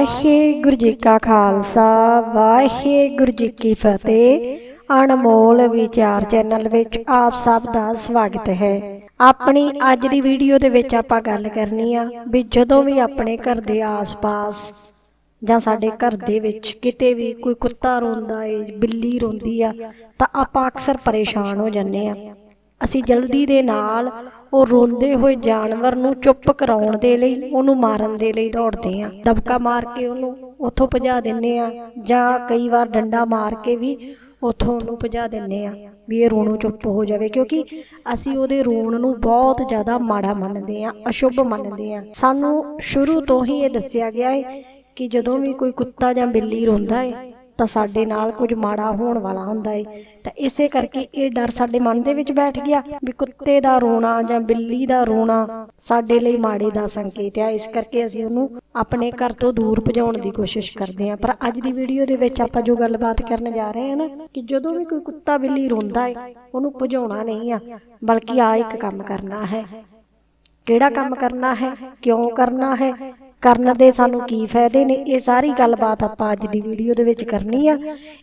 ਵਾਹਿਗੁਰੂ ਜੀ ਕਾ ਖਾਲਸਾ, ਵਾਹਿਗੁਰੂ ਜੀ ਕੀ ਫਤਿਹ। ਅਨਮੋਲ ਵਿਚਾਰ ਚੈਨਲ ਵਿੱਚ ਆਪ ਸਭ ਦਾ ਸਵਾਗਤ ਹੈ। ਆਪਣੀ ਅੱਜ ਦੀ ਵੀਡੀਓ ਦੇ ਵਿੱਚ ਆਪਾਂ ਗੱਲ ਕਰਨੀ ਆ ਵੀ ਜਦੋਂ ਵੀ ਆਪਣੇ ਘਰ ਦੇ ਆਸ-ਪਾਸ ਜਾਂ ਸਾਡੇ ਘਰ ਦੇ ਵਿੱਚ ਕਿਤੇ ਵੀ ਕੋਈ ਕੁੱਤਾ ਰੋਂਦਾ ਏ, ਬਿੱਲੀ ਰੋਂਦੀ ਆ, ਤਾਂ ਆਪਾਂ ਅਕਸਰ ਪਰੇਸ਼ਾਨ ਹੋ ਜਾਂਦੇ ਆ। ਅਸੀਂ ਜਲਦੀ ਦੇ ਨਾਲ ਉਹ ਰੋਂਦੇ ਹੋਏ ਜਾਨਵਰ ਨੂੰ ਚੁੱਪ ਕਰਾਉਣ ਦੇ ਲਈ, ਉਹਨੂੰ ਮਾਰਨ ਦੇ ਲਈ ਦੌੜਦੇ ਆ ਦਬਕਾ ਮਾਰ ਕੇ ਉਹਨੂੰ ਉੱਥੋਂ ਭਜਾ ਦਿੰਨੇ ਆ ਜਾਂ ਕਈ ਵਾਰ ਡੰਡਾ ਮਾਰ ਕੇ ਵੀ ਉੱਥੋਂ ਉਹਨੂੰ ਭਜਾ ਦਿੰਨੇ ਆ ਵੀ ਇਹ ਰੋਣੋਂ ਚੁੱਪ ਹੋ ਜਾਵੇ, ਕਿਉਂਕਿ ਅਸੀਂ ਉਹਦੇ ਰੋਣ ਨੂੰ ਬਹੁਤ ਜ਼ਿਆਦਾ ਮਾੜਾ ਮੰਨਦੇ ਆ ਅਸ਼ੁੱਭ ਮੰਨਦੇ ਆ ਸਾਨੂੰ ਸ਼ੁਰੂ ਤੋਂ ਹੀ ਇਹ ਦੱਸਿਆ ਗਿਆ ਹੈ ਕਿ ਜਦੋਂ ਵੀ ਕੋਈ ਕੁੱਤਾ ਜਾਂ ਬਿੱਲੀ ਰੋਂਦਾ ਹੈ ਤਾਂ ਸਾਡੇ ਨਾਲ ਕੁਝ ਮਾੜਾ ਹੋਣ ਵਾਲਾ ਹੁੰਦਾ ਏ। ਤਾਂ ਇਸੇ ਕਰਕੇ ਇਹ ਡਰ ਸਾਡੇ ਮਨ ਦੇ ਵਿੱਚ ਬੈਠ ਗਿਆ ਵੀ ਕੁੱਤੇ ਦਾ ਰੋਣਾ ਜਾਂ ਬਿੱਲੀ ਦਾ ਰੋਣਾ ਸਾਡੇ ਲਈ ਮਾੜੇ ਦਾ ਸੰਕੇਤ ਆ। ਇਸ ਕਰਕੇ ਅਸੀਂ ਉਹਨੂੰ ਆਪਣੇ ਘਰ ਤੋਂ ਦੂਰ ਭਜਾਉਣ ਦੀ ਕੋਸ਼ਿਸ਼ ਕਰਦੇ ਹਾਂ। ਪਰ ਅੱਜ ਦੀ ਵੀਡੀਓ ਦੇ ਵਿੱਚ ਆਪਾਂ ਜੋ ਗੱਲਬਾਤ ਕਰਨ ਜਾ ਰਹੇ ਹਾਂ ਨਾ, ਕਿ ਜਦੋਂ ਵੀ ਕੋਈ ਕੁੱਤਾ ਬਿੱਲੀ ਰੋਂਦਾ ਏ, ਉਹਨੂੰ ਭਜਾਉਣਾ ਨਹੀਂ ਆ, ਬਲਕਿ ਆ ਇੱਕ ਕੰਮ ਕਰਨਾ ਹੈ। ਕਿਹੜਾ ਕੰਮ ਕਰਨਾ ਹੈ, ਕਿਉਂ ਕਰਨਾ ਹੈ ਕਰਨ ਦੇ ਸਾਨੂੰ ਕੀ ਫਾਇਦੇ ਨੇ, ਇਹ ਸਾਰੀ ਗੱਲਬਾਤ ਆਪਾਂ ਅੱਜ ਦੀ ਵੀਡੀਓ ਦੇ ਵਿੱਚ ਕਰਨੀ ਆ।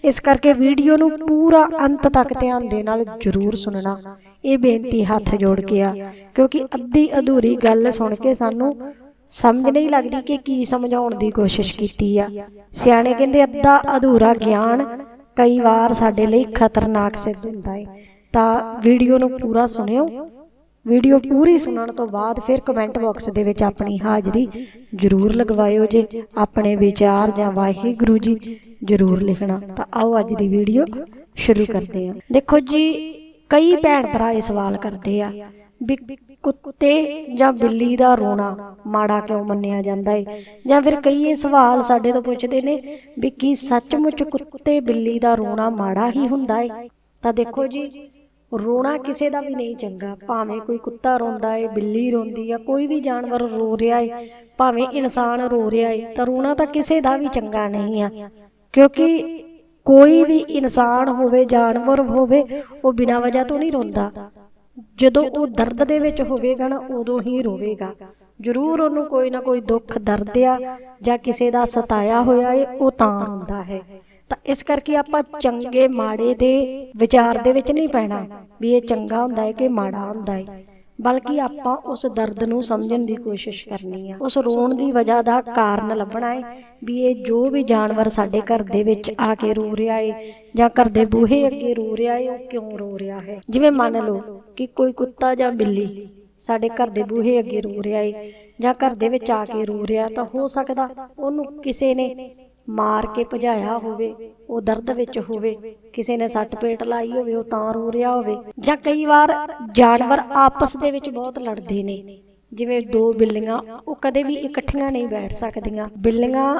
ਇਸ ਕਰਕੇ ਵੀਡੀਓ ਨੂੰ ਪੂਰਾ ਅੰਤ ਤੱਕ ਧਿਆਨ ਦੇ ਨਾਲ ਜ਼ਰੂਰ ਸੁਣਨਾ। ਇਹ ਬੇਨਤੀ ਹੱਥ ਜੋੜ ਕੇ ਆ, ਕਿਉਂਕਿ ਅੱਧੀ ਅਧੂਰੀ ਗੱਲ ਸੁਣ ਕੇ ਸਾਨੂੰ ਸਮਝ ਨਹੀਂ ਲੱਗਦੀ ਕਿ ਕੀ ਸਮਝਾਉਣ ਦੀ ਕੋਸ਼ਿਸ਼ ਕੀਤੀ ਆ। ਸਿਆਣੇ ਕਹਿੰਦੇ ਅੱਧਾ ਅਧੂਰਾ ਗਿਆਨ ਕਈ ਵਾਰ ਸਾਡੇ ਲਈ ਖਤਰਨਾਕ ਸਿੱਧ ਹੁੰਦਾ ਹੈ ਤਾਂ ਵੀਡੀਓ ਨੂੰ ਪੂਰਾ ਸੁਣਿਓ। ਵੀਡੀਓ ਪੂਰੀ ਸੁਣਨ ਤੋਂ ਬਾਅਦ ਫਿਰ ਕਮੈਂਟ ਬਾਕਸ ਦੇ ਵਿੱਚ ਆਪਣੀ ਹਾਜ਼ਰੀ ਜ਼ਰੂਰ ਲਗਵਾਇਓ ਜੇ ਆਪਣੇ ਵਿਚਾਰ ਜਾਂ ਵਾਹਿਗੁਰੂ ਜੀ ਜ਼ਰੂਰ ਲਿਖਣਾ। ਤਾਂ ਆਓ ਅੱਜ ਦੀ ਵੀਡੀਓ ਸ਼ੁਰੂ ਕਰਦੇ ਹਾਂ। ਦੇਖੋ ਜੀ, ਕਈ ਭੈਣ ਭਰਾ ਇਹ ਸਵਾਲ ਕਰਦੇ ਆ ਵੀ ਕੁੱਤੇ ਜਾਂ ਬਿੱਲੀ ਦਾ ਰੋਣਾ ਮਾੜਾ ਕਿਉਂ ਮੰਨਿਆ ਜਾਂਦਾ ਹੈ ਜਾਂ ਫਿਰ ਕਈ ਇਹ ਸਵਾਲ ਸਾਡੇ ਤੋਂ ਪੁੱਛਦੇ ਨੇ ਵੀ ਕੀ ਸੱਚਮੁੱਚ ਕੁੱਤੇ ਬਿੱਲੀ ਦਾ ਰੋਣਾ ਮਾੜਾ ਹੀ ਹੁੰਦਾ ਹੈ ਤਾਂ ਦੇਖੋ ਜੀ ਰੋਣਾ ਕਿਸੇ ਦਾ ਵੀ ਨਹੀਂ ਚੰਗਾ। ਭਾਵੇਂ ਕੋਈ ਕੁੱਤਾ ਰੋਂਦਾ ਏ, ਬਿੱਲੀ ਰੋਂਦੀ ਆ, ਕੋਈ ਵੀ ਜਾਨਵਰ ਰੋ ਰਿਹਾ ਏ, ਭਾਵੇਂ ਇਨਸਾਨ ਰੋ ਰਿਹਾ ਏ, ਤਾਂ ਰੋਣਾ ਤਾਂ ਕਿਸੇ ਦਾ ਵੀ ਚੰਗਾ ਨਹੀਂ ਆ। ਕਿਉਂਕਿ ਕੋਈ ਵੀ ਇਨਸਾਨ ਹੋਵੇ, ਜਾਨਵਰ ਹੋਵੇ, ਉਹ ਬਿਨਾਂ ਵਜ੍ਹਾ ਤੋਂ ਨਹੀਂ ਰੋਂਦਾ। ਜਦੋਂ ਉਹ ਦਰਦ ਦੇ ਵਿੱਚ ਹੋਵੇਗਾ ਨਾ, ਉਦੋਂ ਹੀ ਰੋਵੇਗਾ। ਜ਼ਰੂਰ ਉਹਨੂੰ ਕੋਈ ਨਾ ਕੋਈ ਦੁੱਖ, ਦਰਦ ਆ ਜਾਂ ਕਿਸੇ ਦਾ ਸਤਾਇਆ ਹੋਇਆ ਏ, ਉਹ ਤਾਂ ਰੋਂਦਾ ਹੈ। ਤਾਂ ਇਸ ਕਰਕੇ ਆਪਾਂ ਚੰਗੇ ਮਾੜੇ ਦੇ ਵਿਚਾਰ ਦੇ ਵਿੱਚ ਨਹੀਂ ਪੈਣਾ, ਵੀ ਇਹ ਚੰਗਾ ਹੁੰਦਾ ਹੈ ਕਿ ਮਾੜਾ ਹੁੰਦਾ ਹੈ। ਬਲਕਿ ਆਪਾਂ ਉਸ ਦਰਦ ਨੂੰ ਸਮਝਣ ਦੀ ਕੋਸ਼ਿਸ਼ ਕਰਨੀ ਆ। ਉਸ ਰੋਣ ਦੀ ਵਜ੍ਹਾ ਦਾ ਕਾਰਨ ਲੱਭਣਾ ਹੈ ਵੀ ਇਹ ਜੋ ਵੀ ਜਾਨਵਰ ਸਾਡੇ ਘਰ ਦੇ ਵਿੱਚ ਆ ਕੇ ਰੋ ਰਿਹਾ ਏ ਜਾਂ ਘਰ ਦੇ ਬੂਹੇ ਅੱਗੇ ਰੋ ਰਿਹਾ ਏ, ਉਹ ਕਿਉਂ ਰੋ ਰਿਹਾ ਹੈ? ਜਿਵੇਂ ਮੰਨ ਲਓ ਕਿ ਕੋਈ ਕੁੱਤਾ ਜਾਂ ਬਿੱਲੀ ਸਾਡੇ ਘਰ ਦੇ ਬੂਹੇ ਅੱਗੇ ਰੋ ਰਿਹਾ ਏ ਜਾਂ ਘਰ ਦੇ ਵਿੱਚ ਆ ਕੇ ਰੋ ਰਿਹਾ ਤਾਂ ਹੋ ਸਕਦਾ ਉਹਨੂੰ ਕਿਸੇ ਨੇ ਮਾਰ ਕੇ ਭਜਾਇਆ ਹੋਵੇ, ਉਹ ਦਰਦ ਵਿੱਚ ਹੋਵੇ, ਕਿਸੇ ਨੇ ਸੱਟ ਪੇਟ ਲਾਈ ਹੋਵੇ, ਉਹ ਤਾਂ ਰੋ ਰਿਹਾ ਹੋਵੇ, ਜਾਂ ਕਈ ਵਾਰ ਜਾਨਵਰ ਆਪਸ ਦੇ ਵਿੱਚ ਬਹੁਤ ਲੜਦੇ ਨੇ। ਜਿਵੇਂ ਦੋ ਬਿੱਲੀਆਂ, ਉਹ ਕਦੇ ਵੀ ਇਕੱਠੀਆਂ ਨਹੀਂ ਬੈਠ ਸਕਦੀਆਂ। ਬਿੱਲੀਆਂ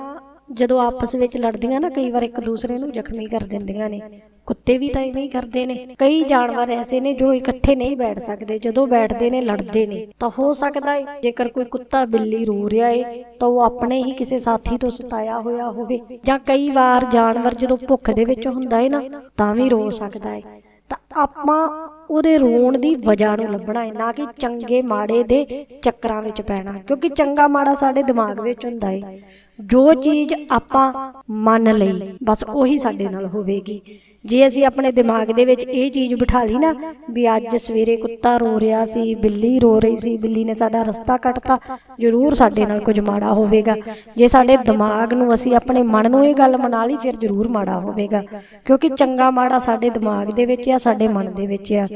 ਜਦੋਂ ਆਪਸ ਵਿੱਚ ਲੜਦੀਆਂ ਨਾ, ਕਈ ਵਾਰ ਇੱਕ ਦੂਸਰੇ ਨੂੰ ਜ਼ਖਮੀ ਕਰ ਦਿੰਦੀਆਂ ਨੇ। ਕੁੱਤੇ ਵੀ ਤਾਂ ਇਵੇਂ ਹੀ ਕਰਦੇ ਨੇ। ਕਈ ਜਾਨਵਰ ਐਸੇ ਨੇ ਜੋ ਇਕੱਠੇ ਨਹੀਂ ਬੈਠ ਸਕਦੇ। ਜਦੋਂ ਬੈਠਦੇ ਨੇ, ਲੜਦੇ ਨੇ। ਤਾਂ ਹੋ ਸਕਦਾ ਹੈ ਜੇਕਰ ਕੋਈ ਕੁੱਤਾ ਬਿੱਲੀ ਰੋ ਰਿਹਾ ਏ, ਤਾਂ ਉਹ ਆਪਣੇ ਹੀ ਕਿਸੇ ਸਾਥੀ ਤੋਂ ਸਤਾਇਆ ਹੋਇਆ ਹੋਵੇ। ਜਾਂ ਕਈ ਵਾਰ ਜਾਨਵਰ ਜਦੋਂ ਭੁੱਖ ਦੇ ਵਿੱਚ ਹੁੰਦਾ ਹੈ ਨਾ, ਤਾਂ ਵੀ ਰੋ ਸਕਦਾ ਹੈ ਤਾਂ ਆਪਾਂ ਉਹਦੇ ਰੋਣ ਦੀ ਵਜ੍ਹਾ ਨੂੰ ਲੱਭਣਾ ਹੈ ਨਾ ਕਿ ਚੰਗੇ ਮਾੜੇ ਦੇ ਚੱਕਰਾਂ ਵਿੱਚ ਪੈਣਾ। ਕਿਉਂਕਿ ਚੰਗਾ ਮਾੜਾ ਸਾਡੇ ਦਿਮਾਗ ਵਿੱਚ ਹੁੰਦਾ ਹੈ ਜੋ ਚੀਜ਼ ਆਪਾਂ ਮੰਨ ਲਈ, ਬਸ ਉਹੀ ਸਾਡੇ ਨਾਲ ਹੋਵੇਗੀ। ਜੇ ਅਸੀਂ ਆਪਣੇ ਦਿਮਾਗ ਦੇ ਵਿੱਚ ਇਹ ਚੀਜ਼ ਬਿਠਾ ਲਈ ਨਾ ਵੀ ਅੱਜ ਸਵੇਰੇ ਕੁੱਤਾ ਰੋ ਰਿਹਾ ਸੀ, ਬਿੱਲੀ ਰੋ ਰਹੀ ਸੀ, ਬਿੱਲੀ ਨੇ ਸਾਡਾ ਰਸਤਾ ਕੱਟਤਾ, ਜ਼ਰੂਰ ਸਾਡੇ ਨਾਲ ਕੁਝ ਮਾੜਾ ਹੋਵੇਗਾ। ਜੇ ਸਾਡੇ ਦਿਮਾਗ ਨੂੰ ਅਸੀਂ ਆਪਣੇ ਮਨ ਨੂੰ ਇਹ ਗੱਲ ਮਨਾ ਲਈ, ਫਿਰ ਜ਼ਰੂਰ ਮਾੜਾ ਹੋਵੇਗਾ। ਕਿਉਂਕਿ ਚੰਗਾ ਮਾੜਾ ਸਾਡੇ ਦਿਮਾਗ ਦੇ ਵਿੱਚ ਆ, ਸਾਡੇ ਮਨ ਦੇ ਵਿੱਚ ਆ।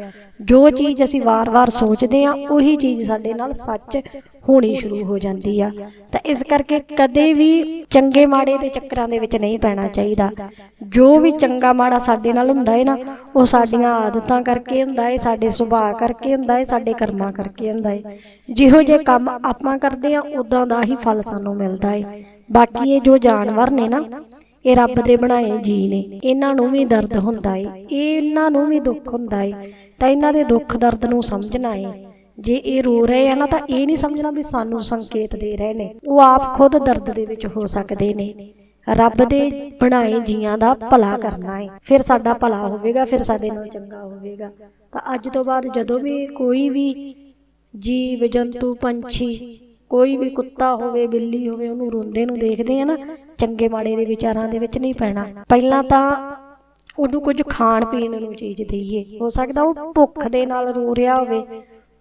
ਜੋ ਚੀਜ਼ ਅਸੀਂ ਵਾਰ-ਵਾਰ ਸੋਚਦੇ ਆ, ਉਹੀ ਚੀਜ਼ ਸਾਡੇ ਨਾਲ ਸੱਚ ਹੋਣੀ ਸ਼ੁਰੂ ਹੋ ਜਾਂਦੀ ਆ। ਤਾਂ ਇਸ ਕਰਕੇ ਕਦੇ ਵੀ ਚੰਗੇ ਮਾੜੇ ਦੇ ਚੱਕਰਾਂ ਦੇ ਵਿੱਚ ਨਹੀਂ ਪੈਣਾ ਚਾਹੀਦਾ। ਜੋ ਵੀ ਚੰਗਾ ਮਾੜਾ ਸਾਡੇ ਨਾਲ ਹੁੰਦਾ ਹੈ ਨਾ ਉਹ ਸਾਡੀਆਂ ਆਦਤਾਂ ਕਰਕੇ ਹੁੰਦਾ ਹੈ ਸਾਡੇ ਸੁਭਾਅ ਕਰਕੇ ਹੁੰਦਾ ਹੈ ਸਾਡੇ ਕਰਮਾਂ ਕਰਕੇ ਹੁੰਦਾ ਹੈ ਜਿਹੋ ਜੇ ਕੰਮ ਆਪਾਂ ਕਰਦੇ ਆ ਉਦਾਂ ਦਾ ਹੀ ਫਲ ਸਾਨੂੰ ਮਿਲਦਾ ਹੈ ਬਾਕੀ ਇਹ ਜੋ ਜਾਨਵਰ ਨੇ ਨਾ ਇਹ ਰੱਬ ਦੇ ਬਣਾਏ ਜੀ ਨੇ ਇਹਨਾਂ ਨੂੰ ਵੀ ਦਰਦ ਹੁੰਦਾ ਏ। ਇਹ ਇਹਨਾਂ ਨੂੰ ਵੀ ਦੁੱਖ ਹੁੰਦਾ ਏ। ਤਾਂ ਇਹਨਾਂ ਦੇ ਦੁੱਖ ਦਰਦ ਨੂੰ ਸਮਝਣਾ ਏ। ਜੇ ਇਹ ਰੋ ਰਹੇ ਆ ਨਾ ਤਾਂ ਇਹ ਨਹੀਂ ਸਮਝਣਾ ਵੀ ਸਾਨੂੰ ਸੰਕੇਤ ਦੇ ਰਹੇ ਨੇ। ਉਹ ਆਪ ਖੁਦ ਦਰਦ ਦੇ ਵਿੱਚ ਹੋ ਸਕਦੇ ਨੇ। ਰੱਬ ਦੇ ਬਣਾਏ ਜੀਆਂ ਦਾ ਭਲਾ ਕਰਨਾ ਹੈ ਫਿਰ ਸਾਡਾ ਭਲਾ ਹੋਵੇਗਾ, ਫਿਰ ਸਾਡੇ ਨਾਲ ਚੰਗਾ ਹੋਵੇਗਾ। ਤਾਂ ਅੱਜ ਤੋਂ ਬਾਅਦ ਜਦੋਂ ਵੀ ਕੋਈ ਵੀ ਜੀਵ, ਜੰਤੂ, ਪੰਛੀ, ਕੋਈ ਵੀ ਕੁੱਤਾ ਹੋਵੇ, ਬਿੱਲੀ ਹੋਵੇ, ਉਹਨੂੰ ਰੋਂਦੇ ਨੂੰ ਦੇਖਦੇ ਆ ਨਾ, ਚੰਗੇ ਮਾੜੇ ਦੇ ਵਿਚਾਰਾਂ ਦੇ ਵਿੱਚ ਨਹੀਂ ਪੈਣਾ। ਪਹਿਲਾਂ ਤਾਂ ਉਹਨੂੰ ਕੁਝ ਖਾਣ ਪੀਣ ਨੂੰ ਚੀਜ਼ ਦੇਈਏ। ਹੋ ਸਕਦਾ ਉਹ ਭੁੱਖ ਦੇ ਨਾਲ ਰੋ ਰਿਹਾ ਹੋਵੇ।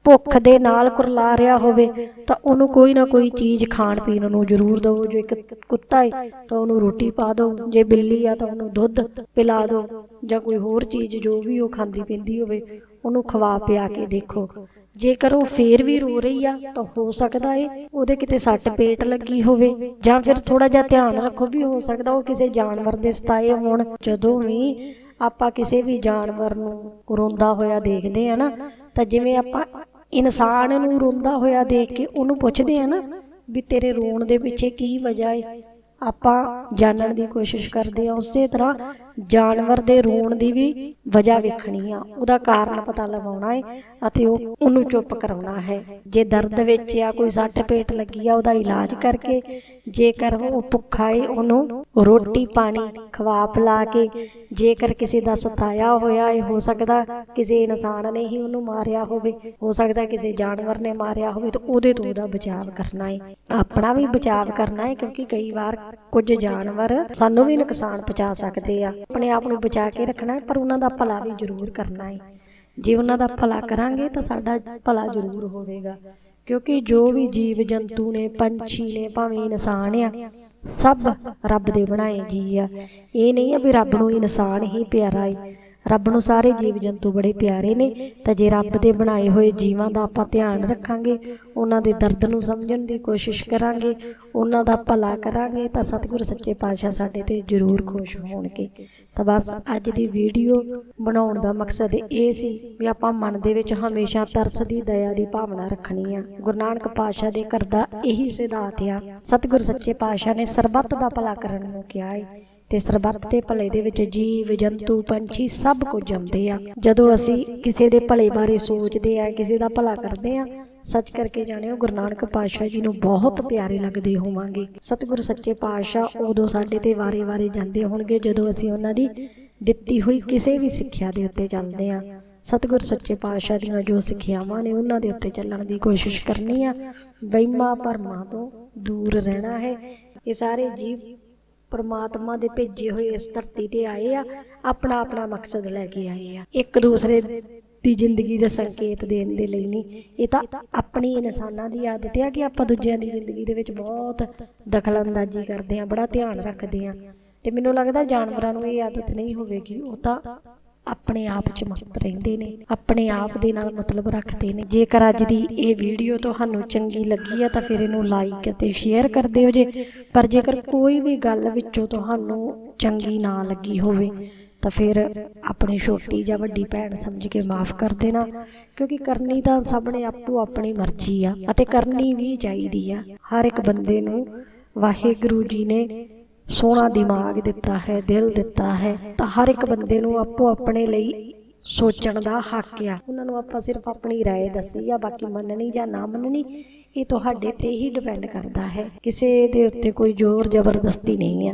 ਭੁੱਖ ਦੇ ਨਾਲ ਕੁਰਲਾ ਰਿਹਾ ਹੋਵੇ, ਤਾਂ ਉਹਨੂੰ ਕੋਈ ਨਾ ਕੋਈ ਚੀਜ਼ ਖਾਣ ਪੀਣ ਨੂੰ ਜ਼ਰੂਰ ਦਿਓ ਜੇ ਇੱਕ ਕੁੱਤਾ ਹੈ ਤਾਂ ਉਹਨੂੰ ਰੋਟੀ ਪਾ ਦਿਓ। ਜੇ ਬਿੱਲੀ ਆ, ਤਾਂ ਉਹਨੂੰ ਦੁੱਧ ਪਿਲਾ ਦਿਓ। ਜਾਂ ਕੋਈ ਹੋਰ ਚੀਜ਼ ਜੋ ਵੀ ਉਹ ਖਾਂਦੀ ਪੀਂਦੀ ਹੋਵੇ, ਉਹਨੂੰ ਖਵਾ ਪਿਆ ਕੇ ਦੇਖੋ। ਜੇਕਰ ਉਹ ਫੇਰ ਵੀ ਰੋ ਰਹੀ ਆ, ਤਾਂ ਹੋ ਸਕਦਾ ਏ ਉਹਦੇ ਕਿਤੇ ਸੱਟ ਪੇਟ ਲੱਗੀ ਹੋਵੇ, ਜਾਂ ਫਿਰ ਥੋੜਾ ਜਿਹਾ ਧਿਆਨ ਰੱਖੋ ਵੀ ਹੋ ਸਕਦਾ ਉਹ ਕਿਸੇ ਜਾਨਵਰ ਦੇ ਸਤਾਏ ਹੋਣ। ਜਦੋਂ ਵੀ ਆਪਾਂ ਕਿਸੇ ਵੀ ਜਾਨਵਰ ਨੂੰ ਰੋਂਦਾ ਹੋਇਆ ਦੇਖਦੇ ਆ ਨਾ, ਤਾਂ ਜਿਵੇਂ ਆਪਾਂ ਇਨਸਾਨ ਨੂੰ ਰੋਂਦਾ ਹੋਇਆ ਦੇਖ ਕੇ ਉਹਨੂੰ ਪੁੱਛਦੇ ਆ ਨਾ ਵੀ ਤੇਰੇ ਰੋਣ ਦੇ ਪਿੱਛੇ ਕੀ ਵਜ੍ਹਾ ਏ? ਆਪਾਂ ਜਾਣਨ ਦੀ ਕੋਸ਼ਿਸ਼ ਕਰਦੇ ਆ ਉਸੇ ਤਰ੍ਹਾਂ ਜਾਨਵਰ ਦੇ ਰੋਣ ਦੀ ਵੀ ਵਜ੍ਹਾ ਵੇਖਣੀ ਆ। ਉਹਦਾ ਕਾਰਨ ਪਤਾ ਲਗਾਉਣਾ ਹੈ ਅਤੇ ਉਹ ਉਹਨੂੰ ਚੁੱਪ ਕਰਾਉਣਾ ਹੈ। ਜੇ ਦਰਦ ਵਿੱਚ ਆ, ਕੋਈ ਸੱਟ ਪੇਟ ਲੱਗੀ ਆ, ਉਹਦਾ ਇਲਾਜ ਕਰਕੇ ਜੇਕਰ ਉਹ ਭੁੱਖਾ ਹੈ ਉਹਨੂੰ ਰੋਟੀ ਪਾਣੀ ਖਵਾ ਪਿਲਾ ਕੇ ਜੇਕਰ ਕਿਸੇ ਦਾ ਸਤਾਇਆ ਹੋਇਆ ਹੈ ਹੋ ਸਕਦਾ ਕਿਸੇ ਇਨਸਾਨ ਨੇ ਹੀ ਉਹਨੂੰ ਮਾਰਿਆ ਹੋਵੇ। ਹੋ ਸਕਦਾ ਕਿਸੇ ਜਾਨਵਰ ਨੇ ਮਾਰਿਆ ਹੋਵੇ ਤਾਂ ਉਹਦੇ ਤੋਂ ਉਹਦਾ ਬਚਾਅ ਕਰਨਾ ਹੈ ਆਪਣਾ ਵੀ ਬਚਾਅ ਕਰਨਾ ਹੈ ਕਿਉਂਕਿ ਕਈ ਵਾਰ ਕੁਝ ਜਾਨਵਰ ਸਾਨੂੰ ਵੀ ਨੁਕਸਾਨ ਪਹੁੰਚਾ ਸਕਦੇ ਆ। ਆਪਣੇ ਆਪ ਨੂੰ ਬਚਾ ਕੇ ਰੱਖਣਾ ਹੈ, ਪਰ ਉਹਨਾਂ ਦਾ ਭਲਾ ਵੀ ਜ਼ਰੂਰ ਕਰਨਾ ਹੈ। ਜੇ ਉਹਨਾਂ ਦਾ ਭਲਾ ਕਰਾਂਗੇ ਤਾਂ ਸਾਡਾ ਭਲਾ ਜ਼ਰੂਰ ਹੋਵੇਗਾ। ਕਿਉਂਕਿ ਜੋ ਵੀ ਜੀਵ ਜੰਤੂ ਨੇ, ਪੰਛੀ ਨੇ, ਭਾਵੇਂ ਇਨਸਾਨ ਆ, ਸਭ ਰੱਬ ਦੇ ਬਣਾਏ ਜੀ ਆ। ਇਹ ਨਹੀਂ ਆ ਵੀ ਰੱਬ ਨੂੰ ਇਨਸਾਨ ਹੀ ਪਿਆਰਾ ਹੈ ਰੱਬ ਨੂੰ ਸਾਰੇ ਜੀਵ ਜੰਤੂ ਬੜੇ ਪਿਆਰੇ ਨੇ, ਤਾਂ ਜੇ ਰੱਬ ਦੇ ਬਣਾਏ ਹੋਏ ਜੀਵਾਂ ਦਾ ਆਪਾਂ ਧਿਆਨ ਰੱਖਾਂਗੇ, ਉਹਨਾਂ ਦੇ ਦਰਦ ਨੂੰ ਸਮਝਣ ਦੀ ਕੋਸ਼ਿਸ਼ ਕਰਾਂਗੇ, ਉਹਨਾਂ ਦਾ ਭਲਾ ਕਰਾਂਗੇ, ਤਾਂ ਸਤਿਗੁਰ ਸੱਚੇ ਪਾਤਸ਼ਾਹ ਸਾਡੇ ਤੇ ਜ਼ਰੂਰ ਖੁਸ਼ ਹੋਣਗੇ। ਤਾਂ ਬਸ ਅੱਜ ਦੀ ਵੀਡੀਓ ਬਣਾਉਣ ਦਾ ਮਕਸਦ ਇਹ ਸੀ ਵੀ ਆਪਾਂ ਮਨ ਦੇ ਵਿੱਚ ਹਮੇਸ਼ਾ ਤਰਸ ਦੀ ਦਇਆ ਦੀ ਭਾਵਨਾ ਰੱਖਣੀ ਆ। ਗੁਰੂ ਨਾਨਕ ਪਾਤਸ਼ਾਹ ਦੇ ਘਰ ਦਾ ਇਹੀ ਸਿਧਾਂਤ ਆ। ਸਤਿਗੁਰ ਸੱਚੇ ਪਾਤਸ਼ਾਹ ਨੇ ਸਰਬੱਤ ਦਾ ਭਲਾ ਕਰਨ ਨੂੰ ਕਿਹਾ ਹੈ ਤੇ ਸਰਬੱਤ ਦੇ ਭਲੇ ਦੇ ਵਿੱਚ ਜੀਵ, ਜੰਤੂ, ਪੰਛੀ ਸਭ ਕੁਝ ਆਉਂਦੇ ਆ। ਜਦੋਂ ਅਸੀਂ ਕਿਸੇ ਦੇ ਭਲੇ ਬਾਰੇ ਸੋਚਦੇ ਆ, ਕਿਸੇ ਦਾ ਭਲਾ ਕਰਦੇ ਆ, ਸੱਚ ਕਰਕੇ ਜਾਣਿਓ, ਗੁਰੂ ਨਾਨਕ ਪਾਤਸ਼ਾਹ ਜੀ ਨੂੰ ਬਹੁਤ ਪਿਆਰੇ ਲੱਗਦੇ ਹੋਵਾਂਗੇ। ਸਤਿਗੁਰ ਸੱਚੇ ਪਾਤਸ਼ਾਹ ਉਦੋਂ ਸਾਡੇ ਤੇ ਵਾਰੇ-ਵਾਰੇ ਜਾਂਦੇ ਹੋਣਗੇ ਜਦੋਂ ਅਸੀਂ ਉਹਨਾਂ ਦੀ ਦਿੱਤੀ ਹੋਈ ਕਿਸੇ ਵੀ ਸਿੱਖਿਆ ਦੇ ਉੱਤੇ ਚੱਲਦੇ ਆ। ਸਤਿਗੁਰ ਸੱਚੇ ਪਾਤਸ਼ਾਹ ਦੀਆਂ ਜੋ ਸਿੱਖਿਆਵਾਂ ਨੇ ਉਹਨਾਂ ਦੇ ਉੱਤੇ ਚੱਲਣ ਦੀ ਕੋਸ਼ਿਸ਼ ਕਰਨੀ ਆ। ਵਹਿਮਾਂ ਭਰਮਾਂ ਤੋਂ ਦੂਰ ਰਹਿਣਾ ਹੈ। ਇਹ ਸਾਰੇ ਜੀਵ ਪਰਮਾਤਮਾ ਦੇ ਭੇਜੇ ਹੋਏ ਇਸ ਧਰਤੀ ਤੇ ਆਏ ਆ, ਆਪਣਾ ਆਪਣਾ ਮਕਸਦ ਲੈ ਕੇ ਆਏ ਆ। ਇੱਕ ਦੂਸਰੇ ਦੀ ਜ਼ਿੰਦਗੀ ਦੇ ਸੰਕੇਤ ਦੇਣ ਦੇ ਲਈ ਨਹੀਂ। ਇਹ ਤਾਂ ਆਪਣੀ ਇਨਸਾਨਾਂ ਦੀ ਆਦਤ ਆ ਕਿ ਆਪਾਂ ਦੂਜਿਆਂ ਦੀ ਜ਼ਿੰਦਗੀ ਦੇ ਵਿੱਚ ਬਹੁਤ ਦਖਲਅੰਦਾਜ਼ੀ ਕਰਦੇ ਆ, ਬੜਾ ਧਿਆਨ ਰੱਖਦੇ ਆ। ਤੇ ਮੈਨੂੰ ਲੱਗਦਾ ਜਾਨਵਰਾਂ ਨੂੰ ਇਹ ਆਦਤ ਨਹੀਂ ਹੋਵੇਗੀ, ਉਹ ਤਾਂ ਆਪਣੇ ਆਪ 'ਚ ਮਸਤ ਰਹਿੰਦੇ ਨੇ ਆਪਣੇ ਆਪ ਦੇ ਨਾਲ ਮਤਲਬ ਰੱਖਦੇ ਨੇ। ਜੇਕਰ ਅੱਜ ਦੀ ਇਹ ਵੀਡੀਓ ਤੁਹਾਨੂੰ ਚੰਗੀ ਲੱਗੀ ਆ ਤਾਂ ਫਿਰ ਇਹਨੂੰ ਲਾਈਕ ਅਤੇ ਸ਼ੇਅਰ ਕਰ ਦਿਓ ਜੇ। ਪਰ ਜੇਕਰ ਕੋਈ ਵੀ ਗੱਲ ਵਿੱਚੋਂ ਤੁਹਾਨੂੰ ਚੰਗੀ ਨਾ ਲੱਗੀ ਹੋਵੇ ਤਾਂ ਫਿਰ ਆਪਣੀ ਛੋਟੀ ਜਾਂ ਵੱਡੀ ਭੈਣ ਸਮਝ ਕੇ ਮਾਫ ਕਰ ਦੇਣਾ ਕਿਉਂਕਿ ਕਰਨੀ ਤਾਂ ਸਭ ਨੇ ਆਪੋ ਆਪਣੀ ਮਰਜ਼ੀ ਆ ਅਤੇ ਕਰਨੀ ਵੀ ਚਾਹੀਦੀ ਆ। ਹਰ ਇੱਕ ਬੰਦੇ ਨੂੰ ਵਾਹਿਗੁਰੂ ਜੀ ਨੇ ਸੋਹਣਾ ਦਿਮਾਗ ਦਿੱਤਾ ਹੈ ਦਿਲ ਦਿੱਤਾ ਹੈ ਤਾਂ ਹਰ ਇੱਕ ਬੰਦੇ ਨੂੰ ਆਪੋ ਆਪਣੇ ਲਈ ਸੋਚਣ ਦਾ ਹੱਕ ਆ ਉਹਨਾਂ ਨੂੰ ਆਪਾਂ ਸਿਰਫ ਆਪਣੀ رائے ਦੱਸੀ ਆ ਬਾਕੀ ਮੰਨਣੀ ਜਾਂ ਨਾ ਮੰਨਣੀ ਇਹ ਤੁਹਾਡੇ ਤੇ ਹੀ ਡਿਪੈਂਡ ਕਰਦਾ ਹੈ ਕਿਸੇ ਦੇ ਉੱਤੇ ਕੋਈ ਜ਼ੋਰ ਜ਼ਬਰਦਸਤੀ ਨਹੀਂ ਆ